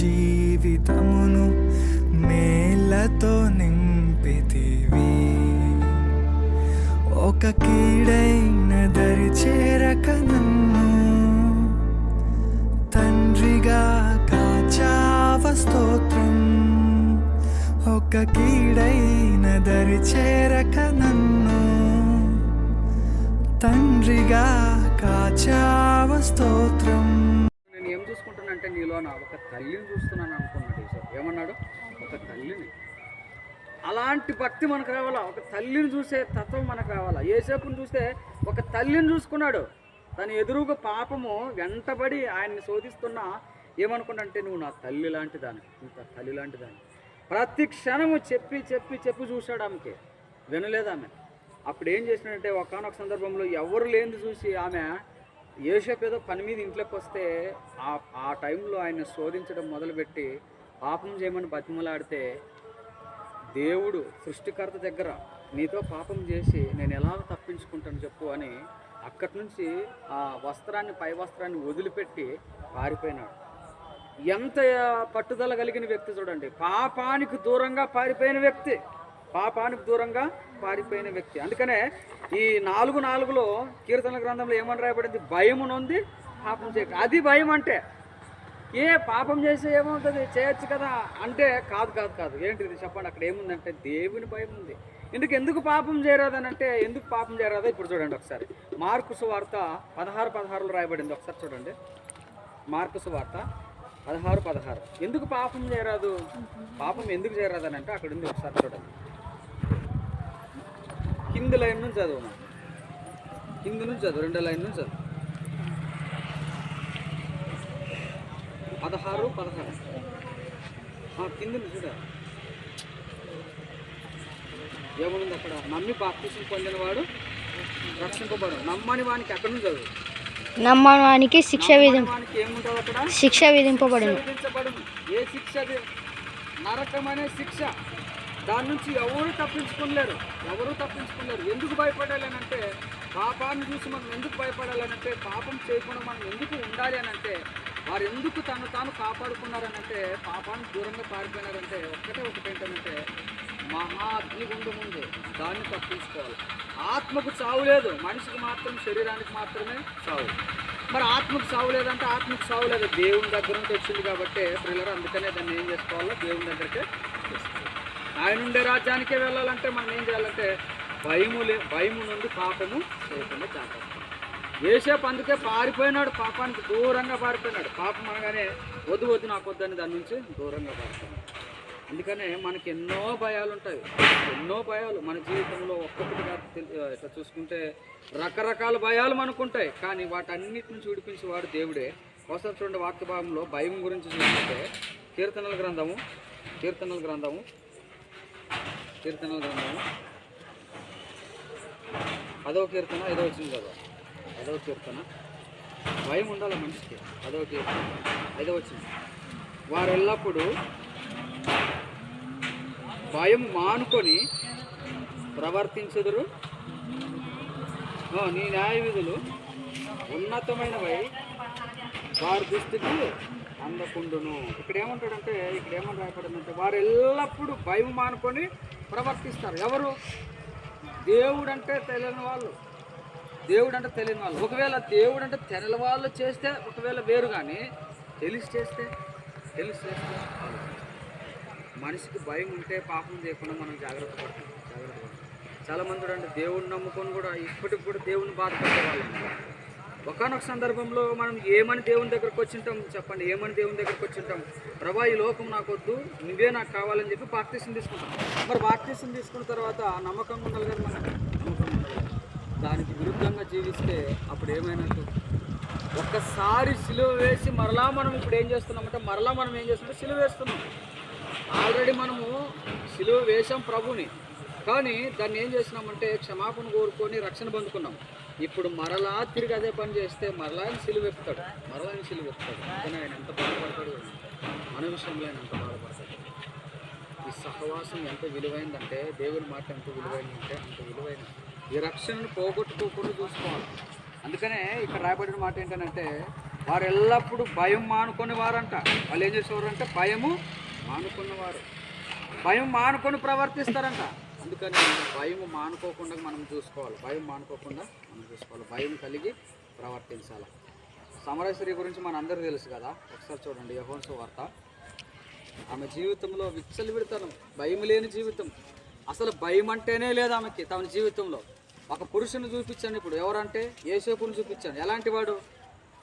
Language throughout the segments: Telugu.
జీవితమును మేలతో నింపితివి. ఒక కీడైన దరి చేరక నన్ను తండ్రిగా కాచావ స్తోత్రం. ఒక కీడైన దరి చేరక నన్ను తండ్రిగా కాచావ స్తోత్రం. చూసుకుంటానంటే ఒక తల్లిని చూస్తున్నాను అనుకున్నాడు ఈశ్వరు ఏమన్నాడు? ఒక తల్లిని. అలాంటి భక్తి మనకు రావాలా? ఒక తల్లిని చూసే తత్వం మనకు రావాలా? ఏసేపుని చూస్తే ఒక తల్లిని చూసుకున్నాడు. తన ఎదురుగా పాపము వెంటబడి ఆయన్ని శోధిస్తున్నా ఏమనుకున్నాడంటే నువ్వు నా తల్లి లాంటి దాని ఇంత తల్లి లాంటి దాని ప్రతి క్షణము చెప్పి చెప్పి చెప్పి చూశాడు ఆమెకి. వినలేదు ఆమె. అప్పుడు ఏం చేసినాడంటే ఒకనొక సందర్భంలో ఎవరు లేనిది చూసి ఆమె ఏషప్ ఏదో పని మీద ఇంట్లోకి వస్తే ఆ ఆ టైంలో ఆయన శోధించడం మొదలుపెట్టి పాపం చేయమని బతిమలాడితే దేవుడు సృష్టికర్త దగ్గర నీతో పాపం చేసి నేను ఎలా తప్పించుకుంటాను చెప్పు అని అక్కడి నుంచి ఆ వస్త్రాన్ని పై వస్త్రాన్ని వదిలిపెట్టి పారిపోయినాడు. ఎంత పట్టుదల కలిగిన వ్యక్తి చూడండి. పాపానికి దూరంగా పారిపోయిన వ్యక్తి. పాపానికి దూరంగా పారిపోయిన వ్యక్తి. అందుకనే ఈ నాలుగు నాలుగులో కీర్తన గ్రంథంలో ఏమని రాయబడింది? భయం ఉంది పాపం చేయక. అది భయం అంటే ఏ పాపం చేస్తే ఏమవుతుంది? చేయొచ్చు కదా అంటే కాదు కాదు కాదు. ఏంటిది చెప్పండి. అక్కడ ఏముందంటే దేవుని భయం ఉంది. ఎందుకు ఎందుకు పాపం చేయరాదని అంటే ఎందుకు పాపం చేయరాదో? ఇప్పుడు చూడండి ఒకసారి. మార్కు వార్త పదహారు పదహారులో రాయబడింది. ఒకసారి చూడండి. మార్కు వార్త పదహారు పదహారు. ఎందుకు పాపం చేయరాదు? పాపం ఎందుకు చేయరాదని అంటే అక్కడ ఉంది. ఒకసారి చూడండి. కింది లైన్ నుంచి చదువు. కింది నుంచి చదువు రెండో లైన్ నుంచి చదువు. పదహారు పదహారు. కింద చూడ. ఏముంది అక్కడ? నమ్మి బాప్తీసం పొందినవాడు రక్షింపబడు నమ్మని వానికి అక్కడ నుంచి చదువు? శిక్ష నమ్మని వానికి ఏముంటుంది అక్కడ? శిక్ష శిక్ష విధించబడును. ఏ శిక్ష నరకమనే శిక్ష. దాని నుంచి ఎవరు తప్పించుకోలేరు ఎవరు తప్పించుకోలేరు. ఎందుకు భయపడాలనంటే పాపాన్ని చూసి మనం ఎందుకు భయపడాలనంటే పాపం చేయకుండా మనం ఎందుకు ఉండాలి అని అంటే వారు ఎందుకు తను తాను కాపాడుకున్నారనంటే పాపాన్ని పాపానికి దూరంగా పారిపోయినారంటే ఒక్కటే ఒకటి ఏంటంటే మహా అగ్నిగుండం ఉంది. దాన్ని తప్పించుకోవాలి. ఆత్మకు చావు లేదు. మనిషికి మాత్రం శరీరానికి మాత్రమే చావు. మరి ఆత్మకు చావు లేదంటే ఆత్మకు చావు లేదు. దేవుని దగ్గర నుంచి వచ్చింది కాబట్టి పిల్లలు అందుకనే దాన్ని ఏం చేసుకోవాలో దేవుని దగ్గరికే చేసుకోవాలి. ఆయన ఉండే రాజ్యానికే వెళ్ళాలంటే మనం ఏం చేయాలంటే భయము లే భయము నుండి పాపము చేయకుండా జాగ్రత్త. ఏసేపు అందుకే పారిపోయినాడు పాపానికి దూరంగా పారిపోయినాడు. పాపం అనగానే వద్దు వద్దు నాకు వద్దని దాని నుంచి దూరంగా పారిపోయినాడు. అందుకనే మనకి ఎన్నో భయాలు ఉంటాయి. ఎన్నో భయాలు. మన జీవితంలో ఒక్కొక్కటిగా ఇట్లా చూసుకుంటే రకరకాల భయాలు మనకుంటాయి. కానీ వాటన్నిటి నుంచి విడిపించి వాడు దేవుడే. కోసం చూడండి వాక్య భాగంలో భయం గురించి చూసుకుంటే కీర్తనల గ్రంథము కీర్తనల గ్రంథము కీర్తన అదో కీర్తన ఏదో వచ్చింది కదా అదో కీర్తన. భయం ఉండాలి మనిషికి. అదో కీర్తన ఏదో వచ్చింది వారు ఎల్లప్పుడూ భయం మానుకొని ప్రవర్తించుదురు. నీ న్యాయ విధులు ఉన్నతమైనవై వారి దృష్టికి అందకుండును. ఇక్కడ ఏమంటాడంటే ఇక్కడ ఏమని రాయబడిందంటే వారు ఎల్లప్పుడూ భయం మానుకొని ప్రవర్తిస్తారు. ఎవరు? దేవుడు అంటే తెలియని వాళ్ళు. దేవుడు అంటే తెలియని వాళ్ళు. ఒకవేళ దేవుడు అంటే తెలియని వాళ్ళు చేస్తే ఒకవేళ వేరు కానీ తెలిసి చేస్తే తెలిసి చేస్తే మనిషికి భయం ఉంటే పాపం చేయకుండా మనం జాగ్రత్త పడతాం. జాగ్రత్త పడతాం. చాలా మంది దేవుడిని నమ్ముకొని కూడా ఇప్పటికి కూడా దేవుడిని బాధపడే వాళ్ళు ఒకనొక సందర్భంలో మనం ఏమని దేవుని దగ్గరకు వచ్చింటాం? చెప్పండి. ఏమని దేవుని దగ్గరకు వచ్చింటాం? ప్రభా ఈ లోకం నాకొద్దు. నువ్వే నాకు కావాలని చెప్పి బాప్తీసం తీసుకుంటాం. మరి బాప్తీసం తీసుకున్న తర్వాత నమ్మకంగా ఉండాలి కదా మనం నమ్మకం ఉండాలి. దానికి విరుద్ధంగా జీవిస్తే అప్పుడు ఏమైనట్టు? ఒక్కసారి సిలువ వేసి మరలా మనం ఇప్పుడు ఏం చేస్తున్నామంటే మరలా మనం ఏం చేస్తున్నాం సిలువ వేస్తున్నాం. ఆల్రెడీ మనము సిలువ వేసాం ప్రభుని. కానీ దాన్ని ఏం చేసినామంటే క్షమాపణ కోరుకొని రక్షణ పొందుకున్నాం. ఇప్పుడు మరలా తిరిగి అదే పని చేస్తే మరలా ఆయన సిలువ ఎప్పుతాడు మరలా ఆయన సిలువ ఎప్పుతాడు కానీ ఆయన ఎంత బాధపడతాడు మన విషయంలో ఆయన ఎంత బాధపడతాడు ఈ సహవాసం ఎంత విలువైందంటే దేవుని మాట ఎంత విలువైందంటే అంత విలువైన ఈ రక్షణను పోగొట్టుకోకుండా చూసుకోవాలి. అందుకనే ఇక్కడ రాయబడిన మాట ఏంటంటే వారు ఎల్లప్పుడూ భయం మానుకొని వారంట వాళ్ళు ఏం చేసేవారంటే భయము మానుకున్నవారు భయం మానుకొని ప్రవర్తిస్తారంట. అందుకని భయం మానుకోకుండా మనం చూసుకోవాలి. భయం మానుకోకుండా మనం చూసుకోవాలి. భయం కలిగి ప్రవర్తించాలి. సమరేశ్వరి గురించి మన అందరూ తెలుసు కదా. ఒకసారి చూడండి యహోన్స్ వార్త ఆమె జీవితంలో విచ్చలు విడతాను భయం లేని జీవితం. అసలు భయం అంటేనే లేదు ఆమెకి తన జీవితంలో. ఒక పురుషుని చూపించాను ఇప్పుడు. ఎవరంటే? ఏసేపుని చూపించాను. ఎలాంటి వాడు?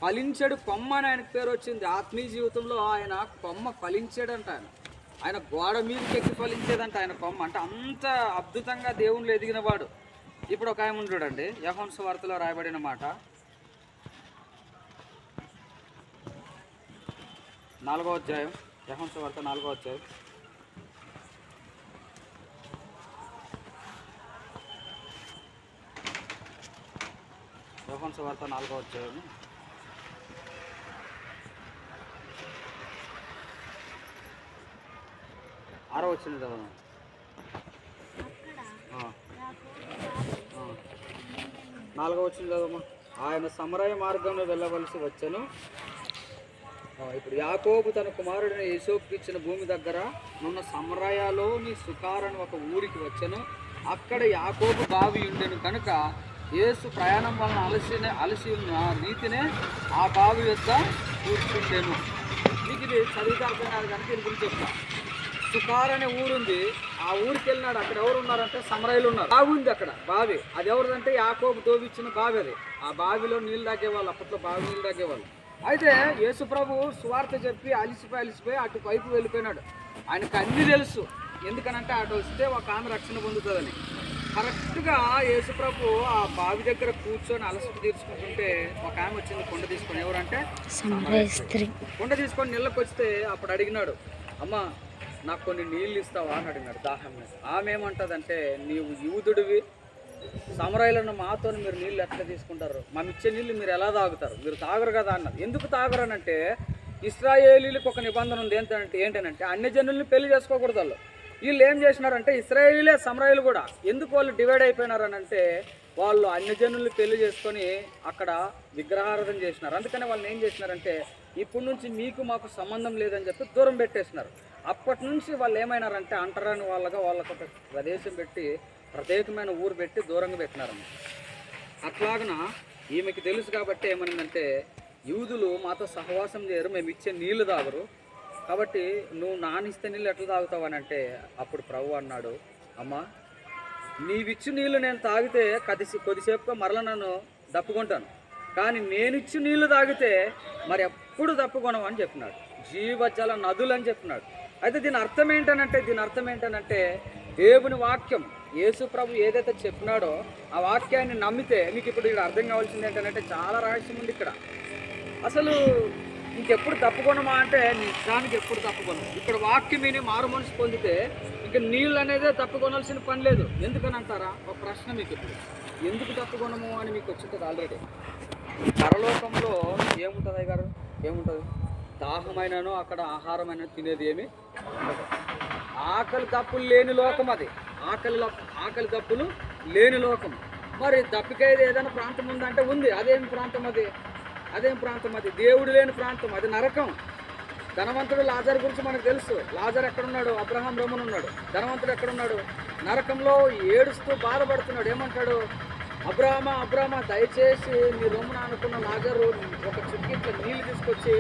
ఫలించాడు కొమ్మ అని ఆయనకు పేరు వచ్చింది. ఆత్మీయ జీవితంలో ఆయన కొమ్మ ఫలించాడంట ఆయన. ఆయన గోడ మీదకి ఎక్కి ఫలించేదంట ఆయన కొమ్మ. అంటే అంత అద్భుతంగా దేవుళ్ళు ఎదిగిన వాడు. ఇప్పుడు ఒక ఆయన చూడండి. యహోన్స్ వార్తలో రాయబడిన మాట. నాలుగో అధ్యాయం. యహోన్స్ వార్త నాలుగో అధ్యాయం. యహోన్స్ వార్త నాలుగో అధ్యాయం. ఆరో వచ్చింది కదా. నాలుగో వచ్చింది కదమ్మా. ఆయన సమరయ మార్గంలో వెళ్ళవలసి వచ్చాను. ఇప్పుడు యాకోబు తన కుమారుడిని యేసోపుకి ఇచ్చిన భూమి దగ్గర నున్న సమరయలోని సుకారని ఒక ఊరికి వచ్చాను. అక్కడ యాకోబు బావి ఉండెను కనుక యేసు ప్రయాణం వలన అలసిన అలసి ఉన్న రీతినే ఆ బావి యొద్ద కూర్చుండెను. మీకు ఇది చదివితే అర్థం కాదు కనుక దీని గురించి చెప్తా. సుకార్ అనే ఊరుంది. ఆ ఊరికి వెళ్ళినాడు. అక్కడ ఎవరు ఉన్నారంటే సమరయులు ఉన్నారు. బావి ఉంది అక్కడ బావి. అది ఎవరిదంటే యాకోబు దోవిచ్చిన బావి అది. ఆ బావిలో నీళ్ళు తాగేవాళ్ళు అప్పట్లో బావి నీళ్ళు తాగేవాళ్ళు. అయితే యేసుప్రభు సువార్త చెప్పి అలిసిపోయి అలిసిపోయి అటు పైపు వెళ్ళిపోయినాడు. ఆయనకు అన్ని తెలుసు. ఎందుకనంటే అటు వస్తే ఒక ఆమె రక్షణ పొందుతుందని. కరెక్ట్గా యేసుప్రభు ఆ బావి దగ్గర కూర్చొని అలసట తీర్చుకుంటుంటే ఒక ఆమె వచ్చింది కొండ తీసుకొని. ఎవరంటే? కొండ తీసుకొని నీళ్ళకి వస్తే అప్పుడు అడిగినాడు అమ్మా నాకు కొన్ని నీళ్ళు ఇస్తావా అని అడిగినాడు దాహం మీద ఆమె ఏమంటదంటే నీవు యూదుడివి సమరాయిలను మాతో మీరు నీళ్ళు ఎట్లా తీసుకుంటారు? మేము ఇచ్చే నీళ్ళు మీరు ఎలా తాగుతారు? మీరు తాగరు కదా అన్నది. ఎందుకు తాగరు అని అంటే ఇస్రాయేలీలకు ఒక నిబంధన ఉంది ఏంటంటే ఏంటంటే అన్ని జనుల్ని పెళ్ళి చేసుకోకూడదు వాళ్ళు. వీళ్ళు ఏం చేసినారంటే ఇస్రాయేలీలే సమరాయిలు కూడా. ఎందుకు వాళ్ళు డివైడ్ అయిపోయినారనంటే వాళ్ళు అన్ని జనుల్ని పెళ్ళి చేసుకొని అక్కడ విగ్రహారాధన చేసినారు. అందుకని వాళ్ళు ఏం చేసినారంటే ఇప్పటి నుంచి మీకు మాకు సంబంధం లేదని చెప్పి దూరం పెట్టేసినారు. అప్పటి నుంచి వాళ్ళు ఏమైనారంటే అంటరాని వాళ్ళగా వాళ్ళకు ఒక ప్రదేశం పెట్టి ప్రత్యేకమైన ఊరు పెట్టి దూరంగా పెట్టినారన్నమాట అట్లాగన ఈమెకి తెలుసు కాబట్టి ఏమైందంటే యూదులు మాతో సహవాసం చేయరు మేము ఇచ్చే నీళ్ళు తాగరు. కాబట్టి నువ్వు నానిస్తే నీళ్ళు ఎట్లా తాగుతావు అని అంటే అప్పుడు ప్రభు అన్నాడు అమ్మా నీవిచ్చు నీళ్ళు నేను తాగితే కదిసి కొద్దిసేపుగా మరల నన్ను దప్పుకుంటాను. కానీ నేనిచ్చు నీళ్ళు తాగితే మరి ఎప్పుడు దప్పుకొనవు అని చెప్పినాడు. జీవజల నదులు అని చెప్పినాడు. అయితే దీని అర్థం ఏంటనంటే దీని అర్థం ఏంటనంటే దేవుని వాక్యం యేసు ప్రభు ఏదైతే చెప్పినాడో ఆ వాక్యాన్ని నమ్మితే మీకు ఇప్పుడు ఇక్కడ అర్థం కావాల్సింది ఏంటంటే చాలా రహస్యం ఉంది ఇక్కడ. అసలు ఇంకెప్పుడు తప్పుకొనమా అంటే నిజానికి ఎప్పుడు తప్పుకోను ఇక్కడ వాక్యం విని మారు మనసు పొందితే ఇక నీళ్ళు అనేదే తప్పుకొనాల్సిన పని లేదు. ఎందుకని అంటారా ఒక ప్రశ్న మీకు ఇప్పుడు. ఎందుకు తప్పుకొనము అని మీకు వచ్చింది ఆల్రెడీ. పరలోకంలో ఏముంటుంది గారు? ఏముంటుంది? దాహమైనను అక్కడ ఆహారమైన తినేది ఏమి ఆకలి దప్పులు లేని లోకం అది. ఆకలి ఆకలి దప్పులు లేని లోకం. మరి దప్పికైతే ఏదైనా ప్రాంతం ఉందంటే ఉంది. అదేం ప్రాంతం అది? అదేం ప్రాంతం అది? దేవుడు లేని ప్రాంతం. అది నరకం. ధనవంతుడు లాజర్ గురించి మనకు తెలుసు. లాజర్ ఎక్కడున్నాడు? అబ్రహాం రోమన్ ఉన్నాడు. ధనవంతుడు ఎక్కడున్నాడు? నరకంలో ఏడుస్తూ బాధపడుతున్నాడు. ఏమంటాడు? అబ్రాహ్మ అబ్రాహ్మ దయచేసి నీ రొమ్మున అనుకున్న లాజరు ఒక తీసుకొచ్చి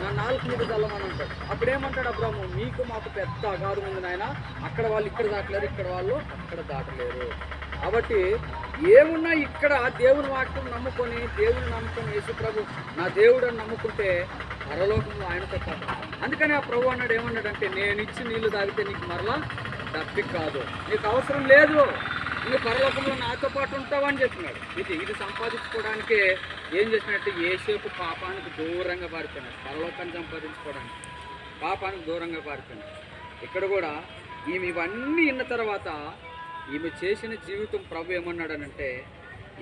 నా నాలుగు మీద చల్లమని అంటాడు. అప్పుడు ఏమంటాడు అబ్రాహ్మ? మీకు మాకు పెద్ద అగాధం ఉంది నాయన. అక్కడ వాళ్ళు ఇక్కడ దాటలేరు ఇక్కడ వాళ్ళు అక్కడ దాటలేరు. కాబట్టి ఏమున్నా ఇక్కడ దేవుని వాక్యం నమ్ముకొని దేవుని నమ్ముకొని యేసుప్రభు నా దేవుడు అని నమ్ముకుంటే పరలోకంలో ఆయనతో పాటు అందుకని ఆ ప్రభు అన్నాడు ఏమన్నాడంటే నేను ఇచ్చి నీళ్ళు తాగితే నీకు మరలా డబ్బి కాదు. నీకు అవసరం లేదు. నువ్వు పరలోకంలో నాతో పాటు ఉంటావు అని చెప్పినాడు ఇది ఇది సంపాదించుకోవడానికే ఏం చేసినట్టు ఏసేపు పాపానికి దూరంగా పారిపోయినాడు. పరలోకాన్ని సంపాదించుకోవడానికి పాపానికి దూరంగా పారిపోయినాడు. ఇక్కడ కూడా ఈమె ఇవన్నీ విన్న తర్వాత ఈమె చేసిన జీవితం ప్రభు ఏమన్నాడనంటే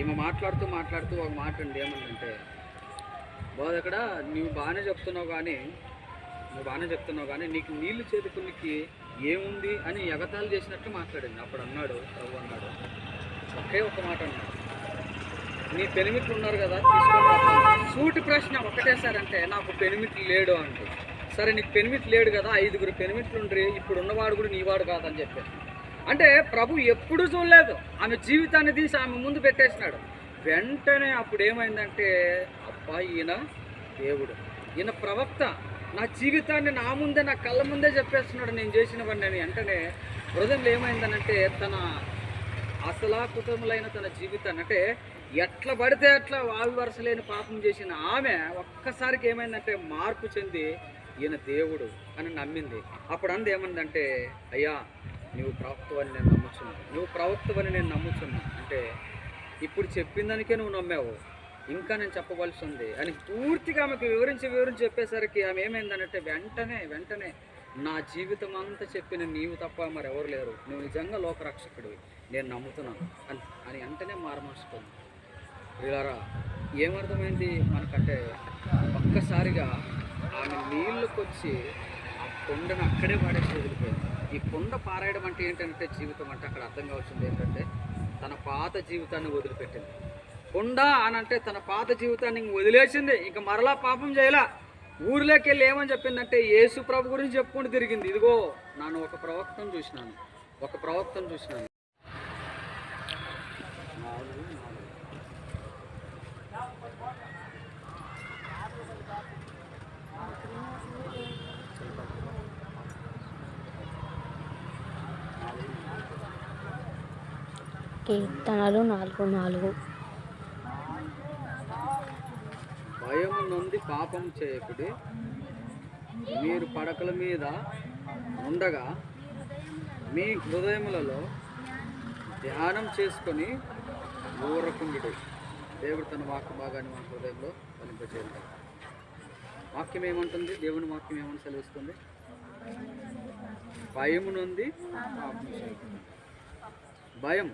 ఈమె మాట్లాడుతూ మాట్లాడుతూ ఒక మాట అండి ఏమన్నంటే బోధక్కడ నువ్వు బాగానే చెప్తున్నావు కానీ నువ్వు బాగానే చెప్తున్నావు కానీ నీకు నీళ్ళు చేతుకునికి ఏముంది అని ఎగతాలు చేసినట్టు మాట్లాడింది. అప్పుడు అన్నాడు ప్రభు అన్నాడు ఒకే ఒక మాట అన్నాడు. నీ పెనిమిట్లు ఉన్నారు కదా సూటి ప్రశ్న ఒకటేసారంటే నాకు పెనిమిట్లు లేడు అంటే సరే నీకు పెనిమిట్లు లేడు కదా ఐదుగురు పెనిమిట్లు ఉండ్రి ఇప్పుడు ఉన్నవాడు కూడా నీవాడు కాదని చెప్పారు అంటే ప్రభు ఎప్పుడు చూడలేదు. ఆమె జీవితాన్ని తీసి ఆమె ముందు పెట్టేసినాడు. వెంటనే అప్పుడు ఏమైందంటే అబ్బా ఈయన దేవుడు ఈయన ప్రవక్త నా జీవితాన్ని నా ముందే నా కళ్ళ ముందే చెప్పేస్తున్నాడు నేను చేసినవన్నీ అని వెంటనే హృదయంలో ఏమైందనంటే తన అసలాకృతములైన తన జీవితాన్ని అంటే ఎట్లా పడితే అట్లా వావి వరసలేని పాపం చేసిన ఆమె ఒక్కసారికి ఏమైందంటే మార్పు చెంది ఈయన దేవుడు అని నమ్మింది. అప్పుడు అంది ఏమందంటే అయ్యా నువ్వు ప్రవక్తవని నేను నమ్ముచున్నాను నువ్వు ప్రవక్తవని నేను నమ్ముచున్నా. అంటే ఇప్పుడు చెప్పిన దానికే నువ్వు నమ్మావు. ఇంకా నేను చెప్పవలసి ఉంది అని పూర్తిగా ఆమెకు వివరించి వివరించి చెప్పేసరికి ఆమె ఏమైందనంటే వెంటనే వెంటనే నా జీవితం అంతా చెప్పిన నీవు తప్ప మరి ఎవరు లేరు. నువ్వు నిజంగా లోకరక్షకుడివి. నేను నమ్ముతున్నాను. అని అని వెంటనే మారమర్చుకుంది వీళ్ళారా ఏమర్థమైంది? మనకంటే ఒక్కసారిగా ఆమె నీళ్ళకొచ్చి ఆ కొండను అక్కడే పాడేసి వదిలిపోయింది. ఈ కొండ పారాయడం అంటే ఏంటంటే జీవితం అంటే అక్కడ అర్థం కావాల్సింది ఏంటంటే తన పాత జీవితాన్ని వదిలిపెట్టింది. కొండ అని అంటే తన పాత జీవితాన్ని వదిలేసింది. ఇంక మరలా పాపం చేయలా. ఊర్లోకి వెళ్ళి ఏమని చెప్పిందంటే యేసు ప్రభు గురించి చెప్పుకుంటూ తిరిగింది. ఇదిగో నేను ఒక ప్రవక్తను చూసినాను. ఒక ప్రవక్తను చూసినాను. నాలుగు, కీర్తనలు నాలుగు నాలుగు. భయము పాపం చేయకుడి. మీరు పడకల మీద ఉండగా మీ హృదయములలో ధ్యానం చేసుకొని ఊరకుండు దేవుడు తన వాక్య భాగాన్ని మా హృదయంలో కనిపించేయండి వాక్యం ఏమంటుంది? దేవుని వాక్యం ఏమని సెలవిస్తుంది? భయము భయం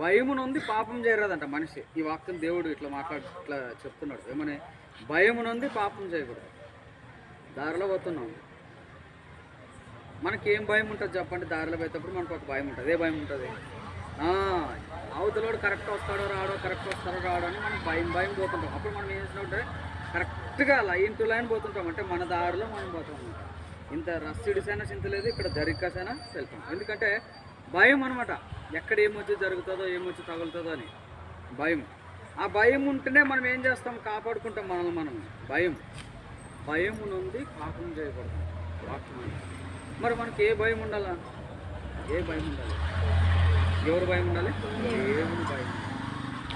భయమునుంది పాపం చేయరాదంట మనిషి. ఈ వాక్యం దేవుడు ఇట్లా మాట్లాడు ఇట్లా చెప్తున్నాడు. ఏమని? భయమునుంది పాపం చేయకూడదు. దారిలో పోతున్నాం. మనకి ఏం భయం ఉంటుంది చెప్పండి? దారిలో పోయేటప్పుడు మనకు ఒక భయం ఉంటుంది. ఏ భయం ఉంటుంది? అవతలోడు కరెక్ట్ వస్తాడో రాడో కరెక్ట్ వస్తాడో రాడో అని మనం భయం భయం పోతుంటాం. అప్పుడు మనం ఏం చేసినట్టే కరెక్ట్గా లైన్ టు లైన్ పోతుంటాం. అంటే మన దారిలో మనం పోతాం ఇంత రస్సిడిసైనా చింత లేదు ఇక్కడ జరిగ్గాసైనా వెళ్తాం ఎందుకంటే భయం అనమాట ఎక్కడ ఏమొచ్చి జరుగుతుందో ఏమొచ్చి తగులుతుందో అని. భయం. ఆ భయం ఉంటేనే మనం ఏం చేస్తాం? కాపాడుకుంటాం మనల్ని మనం. భయం. భయం నుండి పాపం చేయకూడదు. మరి మనకి ఏ భయం ఉండాలా? ఏ భయం ఉండాలి? ఎవరు భయం ఉండాలి? దేవుని భయం.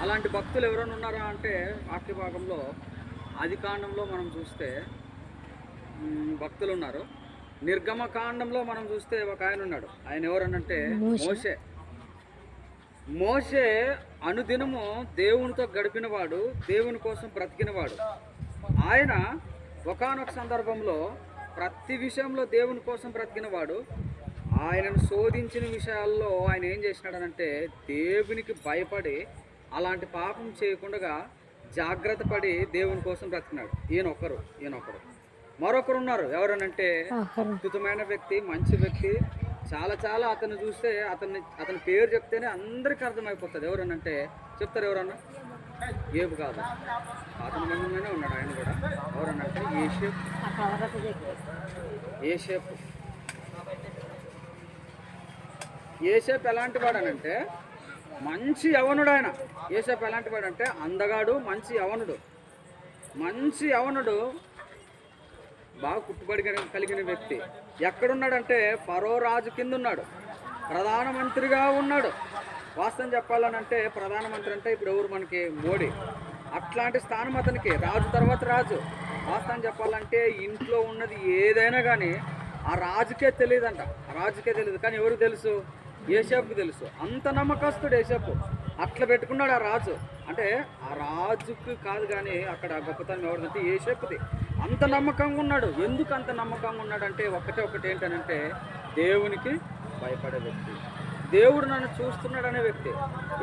అలాంటి భక్తులు ఎవరైనా ఉన్నారా అంటే వాక్య భాగంలో ఆది కాండంలో మనం చూస్తే భక్తులు ఉన్నారు. నిర్గమ కాండంలో మనం చూస్తే ఒక ఆయన ఉన్నాడు. ఆయన ఎవరనంటే మోషే. మోషే. అనుదినము దేవునితో గడిపినవాడు దేవుని కోసం బ్రతికినవాడు. ఆయన ఒకానొక సందర్భంలో ప్రతి విషయంలో దేవుని కోసం బ్రతికినవాడు. ఆయనను శోధించిన విషయాల్లో ఆయన ఏం చేసినాడనంటే దేవునికి భయపడి అలాంటి పాపం చేయకుండా జాగ్రత్త పడి దేవుని కోసం బ్రతికినాడు. ఈయన ఒకరు ఈయన ఒకరు మరొకరు ఉన్నారు ఎవరనంటే అద్భుతమైన వ్యక్తి మంచి వ్యక్తి. చాలా చాలా అతను చూస్తే అతన్ని అతని పేరు చెప్తేనే అందరికీ అర్థమైపోతుంది. ఎవరనంటే చెప్తారు ఎవరన్నా? ఏపు కాదు. అతని మందిలోనే ఉన్నాడు ఆయన కూడా. ఎవరనంటే ఏషేప్ ఏషేప్ ఏషేప్ ఎలాంటి వాడనంటే మంచి యవనుడు ఆయన. ఏషేప్ ఎలాంటి వాడంటే అందగాడు మంచి యవనుడు. మంచి యవనుడు బాగా కుట్టుబడి కలిగిన- వ్యక్తి. ఎక్కడున్నాడంటే ఫరో రాజు కింద ఉన్నాడు ప్రధానమంత్రిగా ఉన్నాడు. వాస్తవం చెప్పాలనంటే ప్రధానమంత్రి అంటే ఇప్పుడు ఎవరు మనకి? మోడీ. అట్లాంటి స్థానం అతనికి. రాజు తర్వాత రాజు. వాస్తవం చెప్పాలంటే ఇంట్లో ఉన్నది ఏదైనా కానీ ఆ రాజుకే తెలియదంట. రాజుకే తెలియదు. కానీ ఎవరు తెలుసు? ఏషాపుకి తెలుసు. అంత నమ్మకస్తుడు ఏషాపు అట్లా పెట్టుకున్నాడు ఆ రాజు. అంటే ఆ రాజుకు కాదు కానీ అక్కడ గొప్పతనం ఎవరిదంటే ఏషాపుది అంత నమ్మకంగా ఉన్నాడు. ఎందుకు అంత నమ్మకంగా ఉన్నాడంటే ఒకటే ఒకటి ఏంటనంటే దేవునికి భయపడే వ్యక్తి. దేవుడు నన్ను చూస్తున్నాడనే వ్యక్తి.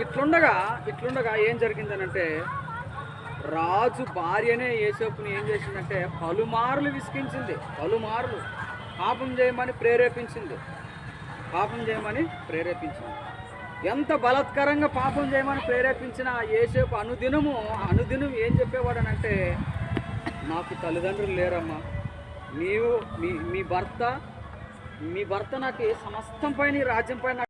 ఇట్లుండగా ఇట్లుండగా ఏం జరిగిందనంటే రాజు భార్యనే ఏసేపుని ఏం చేసిందంటే పలుమార్లు విసిగించింది. పలుమార్లు. పాపం చేయమని ప్రేరేపించింది. పాపం చేయమని ప్రేరేపించింది. ఎంత బలత్కరంగా పాపం చేయమని ప్రేరేపించిన ఏసేపు అనుదినము అనుదినం ఏం చెప్పేవాడనంటే నాకు తల్లిదండ్రులు లేరమ్మా. నీవు మీ మీ భర్త మీ భర్త నాకు సమస్తం పైన రాజ్యం పైన